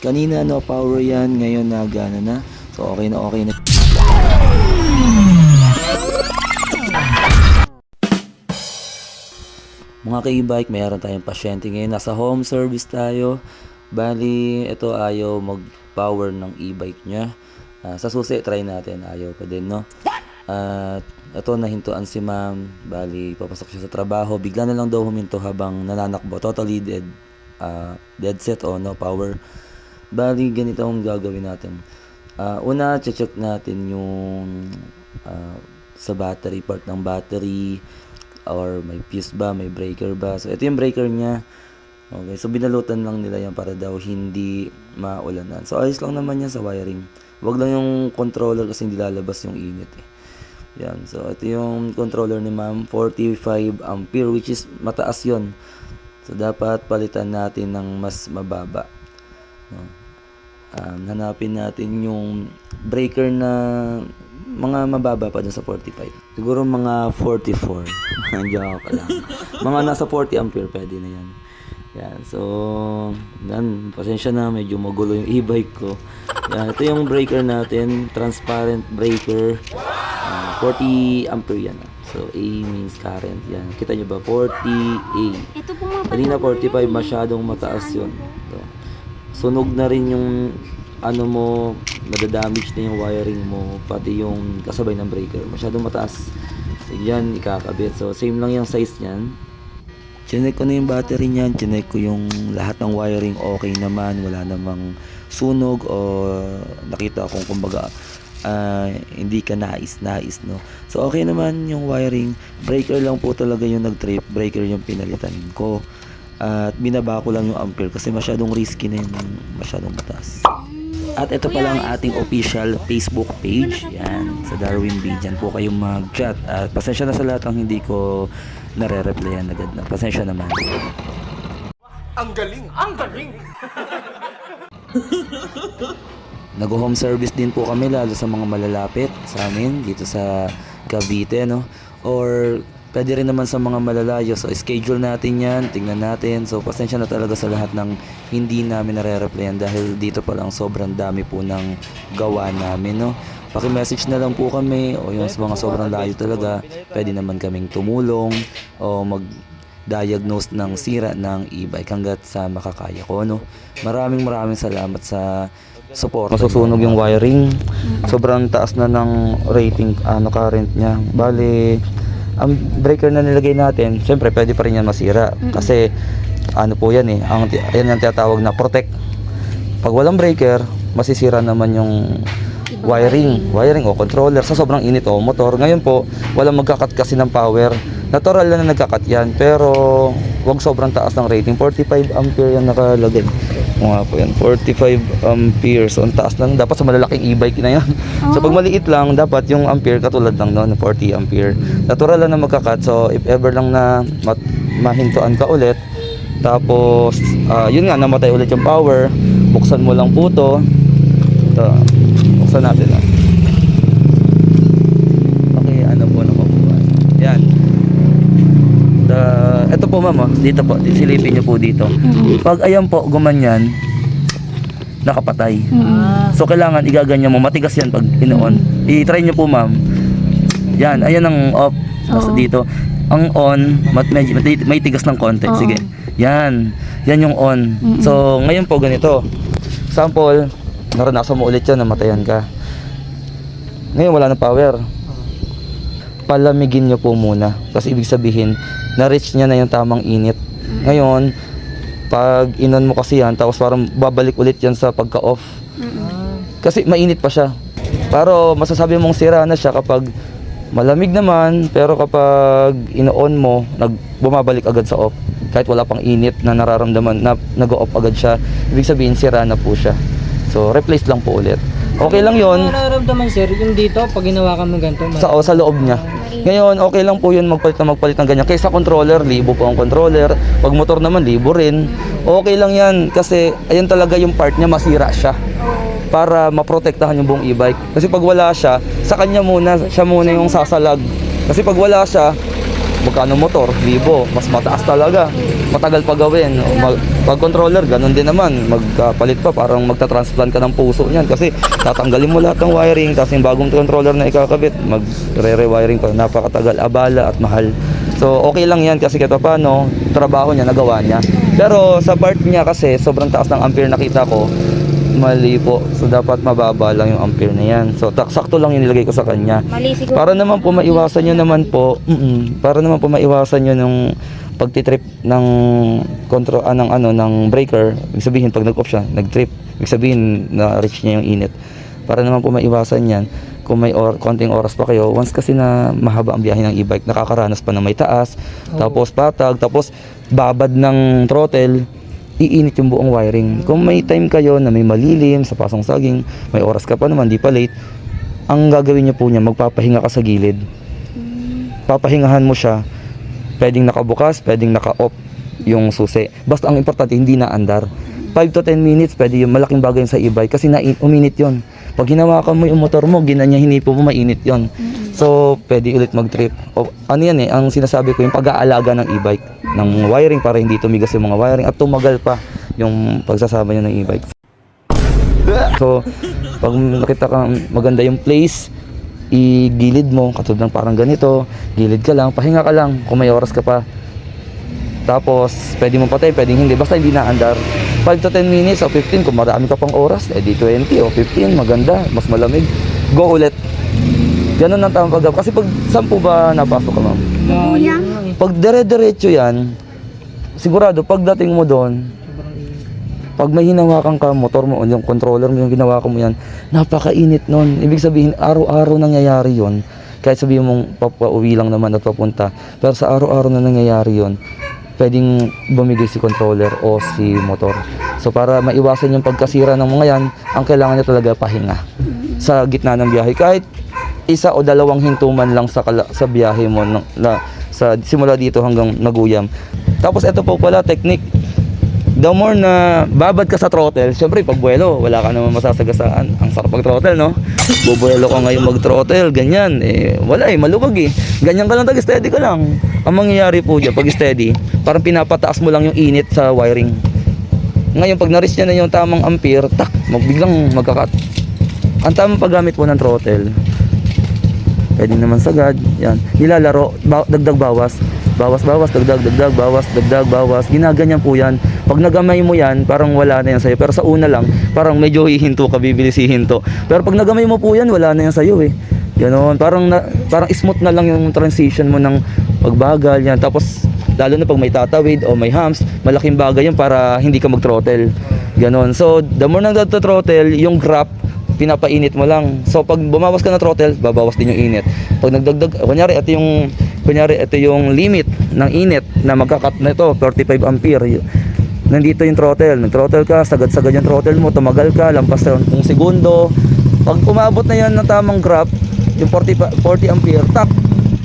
Kanina no power yan, ngayon na gana na. So okay na okay na. Mga ka-e-bike, mayroon tayong pasyente ngayon. Nasa home service tayo. Bali, ito ayaw mag-power ng e-bike niya. Ah, sa susi, try natin. Ayaw pa din, no? At ito, nahintuan si ma'am. Bali, papasok siya sa trabaho. Bigla na lang daw huminto habang nananakbo. Totally dead. ah, dead set o no power. Bali, ganito ang gagawin natin. Ah, una, check natin yung ah, sa battery, part ng battery, or may fuse ba, may breaker ba. So, ito yung breaker niya. Okay, so binalutan lang nila yan para daw hindi maulanan. So, ayos lang naman yan sa wiring. Wag lang yung controller kasi hindi lalabas yung init eh. Yan, so ito yung controller ni ma'am, 45 ampere which is mataas yon So, dapat palitan natin ng mas mababa. No? Um, hanapin natin yung breaker na mga mababa pa dun sa 45. Siguro mga 44. Joke lang. Mga nasa 40 ampere pwede na yan. Yan. So, yan. Pasensya na. Medyo magulo yung e-bike ko. Yan. Ito yung breaker natin. Transparent breaker. Ah, 40 ampere yan. ah. So, A means current. Yan. Kita nyo ba? 40A. Ito po mga Kanina 45, masyadong mataas yun. So, sunog na rin yung ano mo, nadadamage na yung wiring mo, pati yung kasabay ng breaker. Masyadong mataas. So, yan, ikakabit. So, same lang yung size niyan. Chinek ko na yung battery niyan, chinek ko yung lahat ng wiring okay naman, wala namang sunog o nakita akong kumbaga ah, hindi ka nais, nais no. So okay naman yung wiring, breaker lang po talaga yung nag-trip, breaker yung pinalitan ko. At binaba ko lang yung ampere kasi masyadong risky na yun, masyadong mataas. At ito pala ang ating official Facebook page. Yan, sa Darwin B. Diyan po kayong mag-chat. At pasensya na sa lahat ang hindi ko nare-replyan agad na. Pasensya naman. Ang galing! Ang galing! Nag-home service din po kami lalo sa mga malalapit sa amin dito sa Cavite, no? Or pwede rin naman sa mga malalayo. So, schedule natin yan, tingnan natin. So, pasensya na talaga sa lahat ng hindi namin nare-replyan dahil dito pa lang sobrang dami po ng gawa namin, no? Paki-message na lang po kami o yung mga sobrang layo talaga, pwede naman kaming tumulong o mag diagnose ng sira ng e-bike hanggat sa makakaya ko no. Maraming maraming salamat sa support. Masusunog yung wiring. Sobrang taas na ng rating ano current niya. Bali ang breaker na nilagay natin, syempre pwede pa rin yan masira kasi ano po yan eh, ang yan ang tinatawag na protect. Pag walang breaker, masisira naman yung wiring, wiring o controller sa sobrang init o motor. Ngayon po, walang magkakat kasi ng power. Natural lang na nagkakat yan, pero wag sobrang taas ng rating. 45 ampere yung nakalagay. O nga po yan, 45 ampere. So, ang taas lang. Dapat sa malalaking e-bike na yan. so, pag maliit lang, dapat yung ampere katulad lang noon, 40 ampere. Natural lang na magkakat. So, if ever lang na mat- mahintuan ka ulit, tapos, ah, yun nga, namatay ulit yung power, buksan mo lang po to. Ito, buksan natin. ah. Okay, ano po na mabuhay. Yan. The, ito po ma'am, oh. dito po, silipin niyo po dito. Pag ayan po, gumanyan, nakapatay. So kailangan igaganyan mo, matigas yan pag inoon. I-try niyo po ma'am. Yan, ayan ang off. Oo. dito. Ang on, mat, may, may tigas ng konti. Sige. Yan. Yan yung on. So ngayon po ganito. Sample, naranasan mo ulit yan, namatayan ka. Ngayon wala na power. Palamigin nyo po muna. Kasi ibig sabihin, na-reach niya na yung tamang init. Ngayon, pag inon mo kasi yan, tapos parang babalik ulit yan sa pagka-off. Kasi mainit pa siya. Pero masasabi mong sira na siya kapag malamig naman, pero kapag ino-on mo, nag bumabalik agad sa off. Kahit wala pang init na nararamdaman na nag-off agad siya, ibig sabihin sira na po siya. So replace lang po ulit. Okay lang 'yon Nararamdaman sir, yung dito, pag ginawa ka mo ganito, sa o, sa loob niya. Ngayon, okay lang po 'yun magpalit na magpalit ng ganyan. Kaysa controller, libo po ang controller. Pag motor naman, libo rin. Okay lang 'yan kasi ayun talaga yung part niya masira siya. Para maprotektahan yung buong e-bike. Kasi pag wala siya, sa kanya muna, siya muna yung sasalag. Kasi pag wala siya, magkano motor? Libo. Mas mataas talaga. Matagal pa gawin. Mag, pag controller, ganun din naman. Magpalit pa, parang magta-transplant ka ng puso niyan. Kasi tatanggalin mo lahat ng wiring, tapos yung bagong controller na ikakabit, magre-rewiring pa. Napakatagal, abala at mahal. So, okay lang yan kasi kahit paano, trabaho niya, nagawa niya. Pero sa part niya kasi, sobrang taas ng ampere nakita ko, mali po. So, dapat mababa lang yung ampere na yan. So, sakto lang yung nilagay ko sa kanya. Mali siguro. Para naman po maiwasan nyo naman po, mm para naman po maiwasan nyo nung pagtitrip ng control ah, ng ano ng breaker, ibig sabihin pag nag-off siya, nag-trip, ibig sabihin na reach niya yung init. Para naman po maiwasan 'yan, kung may or, konting oras pa kayo, once kasi na mahaba ang biyahe ng e-bike, nakakaranas pa na may taas, tapos patag, tapos babad ng throttle, iinit yung buong wiring. Kung may time kayo na may malilim sa pasong saging, may oras ka pa naman, di pa late, ang gagawin niyo po niya, magpapahinga ka sa gilid. Papahingahan mo siya, pwedeng nakabukas, pwedeng naka-off yung susi. Basta ang importante, hindi na andar. 5 to 10 minutes, pwede yung malaking bagay sa e-bike kasi na uminit yon. Pag hinawakan mo yung motor mo, ginanya hinipo mo, mainit yon. So, pwede ulit mag-trip. O, ano yan eh, ang sinasabi ko, yung pag-aalaga ng e-bike, ng wiring para hindi tumigas yung mga wiring at tumagal pa yung pagsasama nyo ng e-bike. So, pag nakita kang maganda yung place, igilid mo, katulad ng parang ganito, gilid ka lang, pahinga ka lang, kung may oras ka pa. Tapos, pwede mo patay, pwedeng hindi, basta hindi na andar. 5 to 10 minutes o 15, kung marami ka pang oras, edi 20 o 15, maganda, mas malamig. Go ulit. Ganun ang tamang pag Kasi pag, saan po ba napasok ka ma'am? Kuya. Pag dire-diretso yan, sigurado pagdating mo doon, pag may hinawakan ka, motor mo, yung controller mo, yung ginawakan mo yan, napakainit nun. Ibig sabihin, araw-araw nangyayari yon Kahit sabihin mong papauwi lang naman at papunta. Pero sa araw-araw na nangyayari yon pwedeng bumigay si controller o si motor. So para maiwasan yung pagkasira ng mga yan, ang kailangan niya talaga pahinga sa gitna ng biyahe. Kahit isa o dalawang hintuman lang sa sa biyahe mo ng- na sa simula dito hanggang naguyam. Tapos ito po pala technique. The more na babad ka sa throttle, syempre pag buwelo, wala ka naman masasagasaan. Ang sarap pag throttle, no? Bubuelo ka ngayon mag-throttle, ganyan. Eh, wala eh, maluwag eh. Ganyan ka lang, tag steady ka lang. Ang mangyayari po dyan, pag steady, parang pinapataas mo lang yung init sa wiring. Ngayon, pag na-reach niya na yung tamang ampere, tak, magbiglang magkakat. Ang tamang paggamit po ng throttle, pwede naman sagad, yan. Nilalaro, ba- dagdag bawas. Bawas, bawas, dagdag, dagdag, bawas, dagdag, bawas. Ginaganyan po yan. Pag nagamay mo yan, parang wala na yan sa'yo. Pero sa una lang, parang medyo hihinto ka, bibilis hihinto. Pero pag nagamay mo po yan, wala na yan sa'yo eh. Ganon. Parang, na, parang smooth na lang yung transition mo ng pagbagal yan. Tapos, lalo na pag may tatawid o may humps, malaking bagay yun para hindi ka mag-throttle. Ganon. So, the more nang throttle, yung grab, pinapainit mo lang. So pag bumawas ka ng throttle, babawas din yung init. Pag nagdagdag, kunyari ito yung kunyari ito yung limit ng init na magkakat na ito, 35 ampere. Nandito yung throttle, nag-throttle ka, sagad-sagad yung throttle mo, tumagal ka, lampas na yung segundo. Pag umabot na yan ng tamang graph, yung 40, pa- 40 ampere, tak,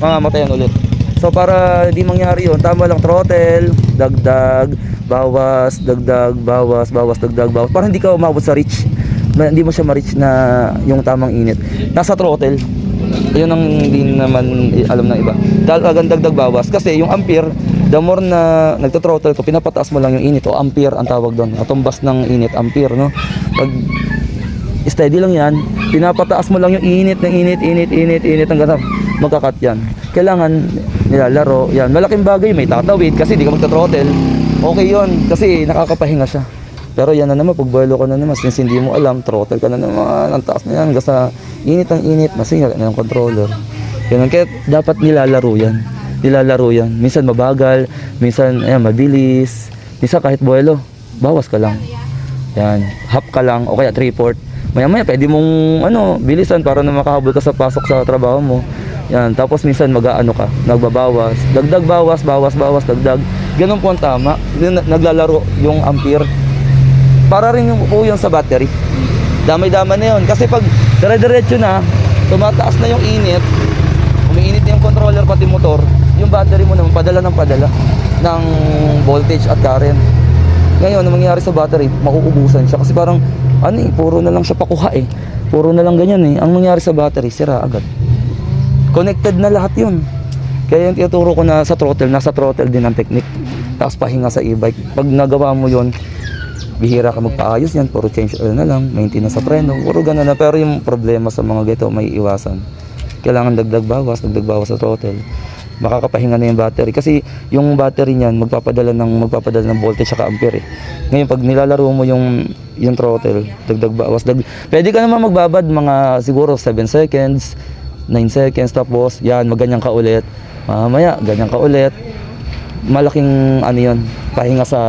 mamamatayan ulit. So para di mangyari yun, tama lang throttle, dagdag, bawas, dagdag, bawas, bawas, dagdag, bawas. Para hindi ka umabot sa reach. Na, hindi mo siya ma-reach na yung tamang init. Nasa throttle. Yun ang hindi naman alam ng iba. Dahil agad dagdag bawas. Kasi yung ampere, the more na nagto-throttle ko, pinapataas mo lang yung init o ampere ang tawag doon. Atumbas ng init, ampere, no? Pag steady lang yan, pinapataas mo lang yung init ng init, init, init, init hanggang sa magkakat yan. Kailangan nilalaro, yan. Malaking bagay, may tatawid kasi di ka magta-throttle. Okay yon kasi nakakapahinga siya. Pero yan na naman, pag buwelo ka na naman, since hindi mo alam, throttle ka na naman, ang taas na yan, hanggang init ang init, masinga na yung controller. Ganun, kaya dapat nilalaro yan. Nilalaro yan. Minsan mabagal, minsan ayan, mabilis, minsan kahit buwelo, bawas ka lang. Yan, half ka lang o kaya 3-4. Maya maya pwede mong ano, bilisan para na makahabol ka sa pasok sa trabaho mo. Yan, tapos minsan mag-aano ka, nagbabawas, dagdag bawas, bawas, bawas, dagdag. Ganun po ang tama. Naglalaro yung ampere. Para rin yung po yun sa battery. Damay-damay na yun. Kasi pag dire-diretso na, tumataas na yung init, umiinit na yung controller pati motor, yung battery mo naman padala ng padala ng voltage at current. Ngayon, ang mangyayari sa battery, mauubusan siya kasi parang ano eh, puro na lang siya pakuha eh. Puro na lang ganyan eh. Ang mangyayari sa battery, sira agad. Connected na lahat yun. Kaya yung tinuturo ko na sa throttle, nasa throttle din ang technique. tapos pahinga sa e-bike. Pag nagawa mo yon bihira ka magpaayos yan, puro change oil na lang, maintenance sa preno, puro gano'n na. Pero yung problema sa mga gito, may iwasan. Kailangan dagdag bawas, dagdag bawas sa throttle. Makakapahinga na yung battery. Kasi yung battery niyan, magpapadala ng, magpapadala ng voltage sa ampere. Eh. Ngayon, pag nilalaro mo yung, yung throttle, dagdag bawas, dag, pwede ka naman magbabad mga siguro 7 seconds, 9 seconds, tapos yan, maganyan ka ulit. Mamaya, ganyan ka ulit malaking ano yun, pahinga sa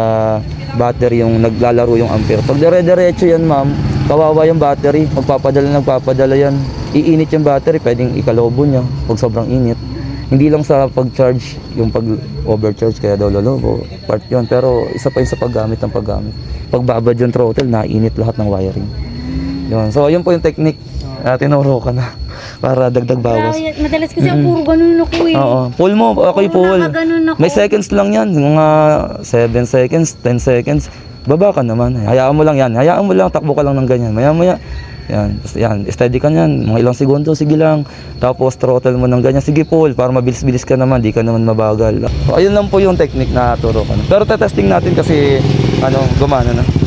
battery yung naglalaro yung ampere. Pag dire-diretso yan ma'am, kawawa yung battery, magpapadala nagpapadala yan. Iinit yung battery, pwedeng ikalobo niya pag sobrang init. Hindi lang sa pag-charge, yung pag-overcharge kaya daw lolobo, part yun. Pero isa pa yun sa paggamit ng paggamit. Pag babad yung throttle, nainit lahat ng wiring. Yun. So, yun po yung technique na tinuro ka na para dagdag bawas. Grabe, madalas kasi ang puro ganun ako eh. Oo. Pull mo. Okay, Puro pull. ako. May seconds lang yan. Mga 7 seconds, 10 seconds. Baba ka naman. Hayaan mo lang yan. Hayaan mo lang. Takbo ka lang ng ganyan. Maya maya. Yan. Yan. Steady ka yan. Mga ilang segundo. Sige lang. Tapos throttle mo ng ganyan. Sige pull. Para mabilis-bilis ka naman. Di ka naman mabagal. So, ayun lang po yung technique na turo ko. Pero tetesting natin kasi ano, gumana na.